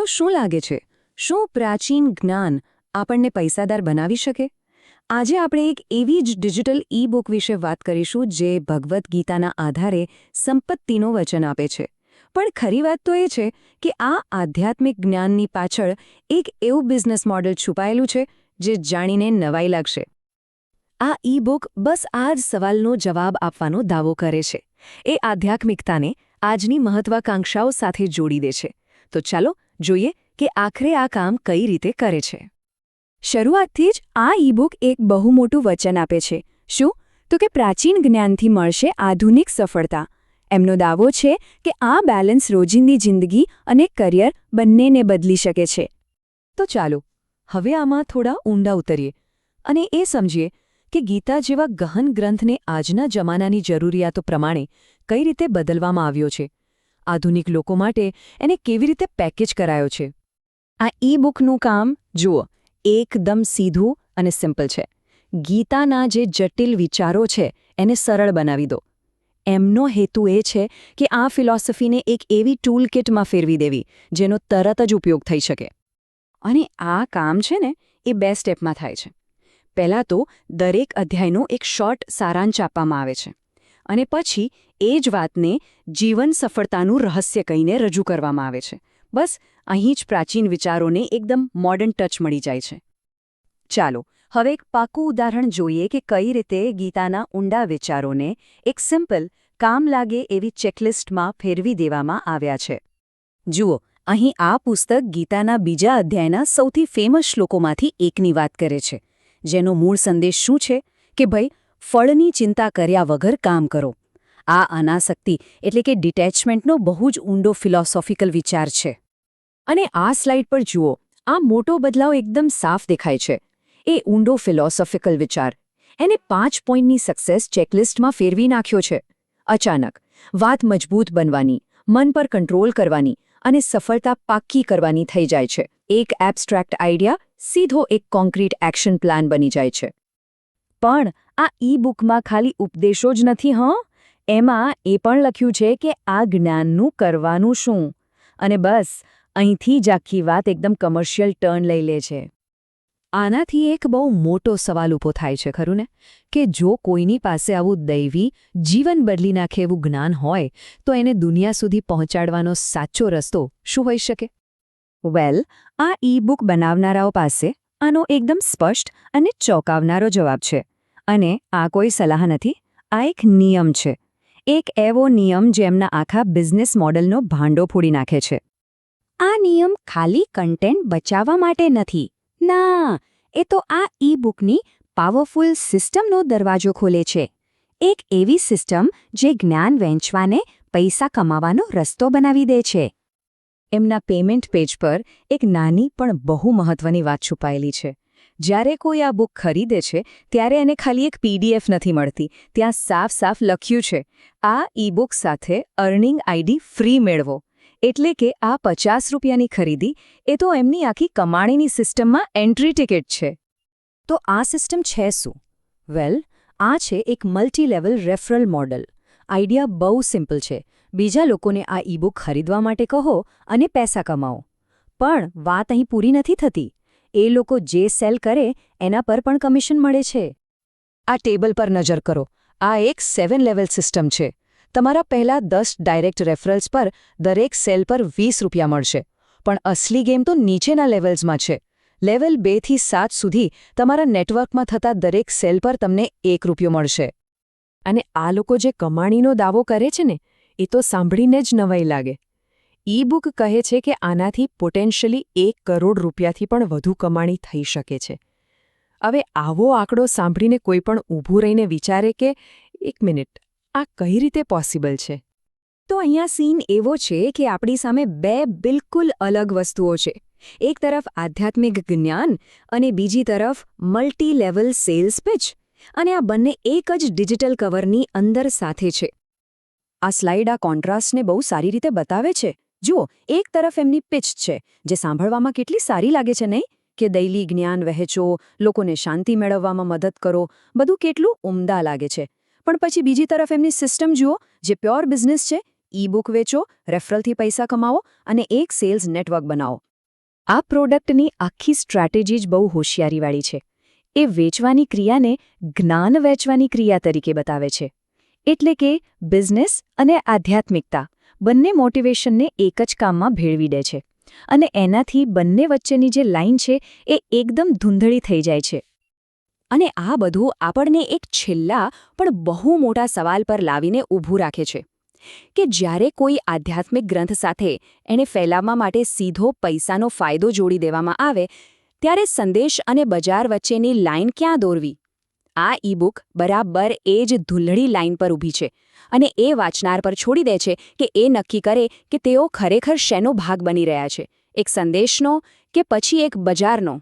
તો શું લાગે છે? શું પ્રાચીન જ્ઞાન આપણને પૈસાદાર બનાવી શકે? આજે આપણે એક એવી જ ડિજિટલ ઈ બુક વિશે વાત કરીશું જે ભગવદ્ ગીતાના આધારે સંપત્તિનો વચન આપે છે. પણ ખરી વાત તો એ છે કે આ આધ્યાત્મિક જ્ઞાનની પાછળ એક એવું બિઝનેસ મોડલ છુપાયેલું છે જે જાણીને નવાઈ લાગશે. આ ઈ બુક બસ આ જ સવાલનો જવાબ આપવાનો દાવો કરે છે. એ આધ્યાત્મિકતાને આજની મહત્વાકાંક્ષાઓ સાથે જોડી દે છે. તો ચાલો જોઈએ કે આખરે આ કામ કઈ રીતે કરે છે. શરૂઆતથી જ આ ઈબુક એક બહુ મોટું વચન આપે છે. શું? તો કે પ્રાચીન જ્ઞાનથી મળશે આધુનિક સફળતા. એમનો દાવો છે કે આ બેલેન્સ રોજિંદી જિંદગી અને કરિયર બંનેને બદલી શકે છે. તો ચાલો, હવે આમાં થોડા ઊંડા ઉતરીએ અને એ સમજીએ કે ગીતા જેવા ગહન ગ્રંથને આજના જમાનાની જરૂરિયાતો પ્રમાણે કઈ રીતે બદલવામાં આવ્યો છે. આધુનિક લોકો માટે એને કેવી રીતે પેકેજ કરાયો છે? આ ઈ બુકનું કામ, જુઓ, એકદમ સીધું અને સિમ્પલ છે. ગીતાના જે જટિલ વિચારો છે, એને સરળ બનાવી દો. એમનો હેતુ એ છે કે આ ફિલોસોફીને એક એવી ટૂલ કિટમાં ફેરવી દેવી, જેનો તરત જ ઉપયોગ થઈ શકે. અને આ કામ છે ને, એ બે સ્ટેપમાં થાય છે. પહેલાં તો દરેક અધ્યાયનો એક શોર્ટ સારાંશ આપવામાં આવે છે. અને પછી એ જ વાતને જીવન સફળતાનું રહસ્ય કહીને રજૂ કરવામાં આવે છે. બસ, અહીં જ પ્રાચીન વિચારોને એકદમ મોડર્ન ટચ મળી જાય છે. ચાલો, હવે એક પાકું ઉદાહરણ જોઈએ કે કઈ રીતે ગીતાના ઊંડા વિચારોને એક સિમ્પલ કામ લાગે એવી ચેકલિસ્ટમાં ફેરવી દેવામાં આવ્યા છે. જુઓ, અહીં આ પુસ્તક ગીતાના બીજા અધ્યાયના સૌથી ફેમસ શ્લોકોમાંથી એકની વાત કરે છે. જેનો મૂળ સંદેશ શું છે? કે ભાઈ, ફળની ચિંતા કર્યા વગર કામ કરો. આ અનાસક્તિ એટલે કે ડિટેચમેન્ટનો બહુ જ ઊંડો ફિલોસોફિકલ વિચાર છે. અને આ સ્લાઇડ પર જુઓ, આ મોટો બદલાવ એકદમ સાફ દેખાય છે. એ ઊંડો ફિલોસોફિકલ વિચાર. એને પાંચ પોઈન્ટની સક્સેસ ચેકલિસ્ટમાં ફેરવી નાખ્યો છે. અચાનક, વાત મજબૂત બનવાની, મન પર કંટ્રોલ કરવાની અને સફળતા પાક્કી કરવાની થઈ જાય છે. એક એબ્સ્ટ્રેક્ટ આઈડિયા સીધો એક કોન્ક્રીટ એક્શન પ્લાન બની જાય છે. પણ આ ઈ બુકમાં ખાલી ઉપદેશો જ નથી, હં? એમાં એ પણ લખ્યું છે કે આ જ્ઞાનનું કરવાનું શું? અને બસ, અહીંથી જ આખી વાત એકદમ કમર્શિયલ ટર્ન લઈ લે છે. આનાથી એક બહુ મોટો સવાલ ઊભો થાય છે, ખરું ને? કે જો કોઈની પાસે આવું દૈવી જીવન બદલી નાખે એવું જ્ઞાન હોય, તો એને દુનિયા સુધી પહોંચાડવાનો સાચો રસ્તો શું હોઈ શકે? વેલ આ ઈ બુક બનાવનારાઓ પાસે આનો એકદમ સ્પષ્ટ અને ચોંકાવનારો જવાબ છે. અને આ કોઈ સલાહ નથી, આ એક નિયમ છે. એક એવો નિયમ જે એમના આખા બિઝનેસ મોડલનો ભાંડો ફોડી નાખે છે. આ નિયમ ખાલી કન્ટેન્ટ બચાવવા માટે નથી. ના, એ તો આ ઈ બુકની પાવરફુલ સિસ્ટમનો દરવાજો ખોલે છે. એક એવી સિસ્ટમ જે જ્ઞાન વહેંચવાને પૈસા કમાવાનો રસ્તો બનાવી દે છે. એમના પેમેન્ટ પેજ પર એક નાની પણ બહુ મહત્વની વાત છુપાયેલી છે. જ્યારે કોઈ આ બુક ખરીદે છે, ત્યારે એને ખાલી એક પીડીએફ નથી મળતી. ત્યાં સાફ સાફ લખ્યું છે, આ ઈ બુક સાથે અર્નિંગ આઈડી ફ્રી મેળવો. એટલે કે આ પચાસ રૂપિયાની ખરીદી, એ તો એમની આખી કમાણીની સિસ્ટમમાં એન્ટ્રી ટિકિટ છે. તો આ સિસ્ટમ છે શું? વેલ, આ છે એક multi level referral model. Idea બહુ સિમ્પલ છે. બીજા લોકોને આ ઈ બુક ખરીદવા માટે કહો અને પૈસા કમાઓ પણ વાત અહીં પૂરી નથી થતી. એ લોકો જે સેલ કરે, એના પર પણ કમિશન મળે છે. આ ટેબલ પર નજર કરો. આ એક સેવન લેવલ સિસ્ટમ છે. તમારા પહેલા દસ ડાયરેક્ટ રેફરલ્સ પર દરેક સેલ પર વીસ રૂપિયા મળશે. પણ અસલી ગેમ તો નીચેના લેવલ્સમાં છે. લેવલ બેથી સાત સુધી તમારા નેટવર્કમાં થતા દરેક સેલ પર તમને એક રૂપિયો મળશે. અને આ લોકો જે કમાણીનો દાવો કરે છે ને, એ તો સાંભળીને જ નવાઈ લાગે. ઈ બુક કહે છે કે આનાથી પોટેન્શિયલી એક કરોડ રૂપિયાથી પણ વધુ કમાણી થઈ શકે છે. હવે આવો આંકડો સાંભળીને કોઈ પણ ઊભું રહીને વિચારે કે, એક મિનિટ, આ કઈ રીતે પોસિબલ છે? તો અહીંયા સીન એવો છે કે આપણી સામે બે બિલકુલ અલગ વસ્તુઓ છે. એક તરફ આધ્યાત્મિક જ્ઞાન અને બીજી તરફ મલ્ટી લેવલ સેલ્સ પિચ. અને આ બંને એક જ ડિજિટલ કવરની અંદર સાથે છે. આ સ્લાઇડ આ કોન્ટ્રાસ્ટને બહુ સારી રીતે બતાવે છે. જુઓ, એક તરફ એમની પિચ છે, જે સાંભળવામાં કેટલી સારી લાગે છે, નહીં? કે દૈલી જ્ઞાન વહેંચો, લોકોને શાંતિ મેળવવામાં મદદ કરો, બધું કેટલું ઉમદા લાગે છે. પણ પછી બીજી તરફ એમની સિસ્ટમ જુઓ, જે પ્યોર બિઝનેસ છે ઈ બુક વેચો, રેફરલથી પૈસા કમાવો અને એક સેલ્સ નેટવર્ક બનાવો. આ પ્રોડક્ટની આખી સ્ટ્રેટેજી જ બહુ હોશિયારીવાળી છે. એ વેચવાની ક્રિયાને જ્ઞાન વેચવાની ક્રિયા તરીકે બતાવે છે. એટલે કે બિઝનેસ અને આધ્યાત્મિકતા. બંને મોટિવેશનને એક જ કામમાં ભેળવી દે છે. અને એનાથી બંને વચ્ચેની જે લાઇન છે, એ એકદમ ધૂંધળી થઈ જાય છે. અને આ બધું આપણને એક છેલ્લા, પણ બહુ મોટા સવાલ પર લાવીને ઊભું રાખે છે. કે જ્યારે કોઈ આધ્યાત્મિક ગ્રંથ સાથે એને ફેલાવવા માટે સીધો પૈસાનો ફાયદો જોડી દેવામાં આવે, ત્યારે સંદેશ અને બજાર વચ્ચેની લાઇન ક્યાં દોરવી? આ ઈબુક બરાબર એ જ ધૂલડી લાઇન પર ઊભી છે અને એ વાંચનાર પર છોડી દે છે કે એ નક્કી કરે કે તેઓ ખરેખર શેનો ભાગ બની રહ્યા છે. એક સંદેશનો કે પછી એક બજારનો?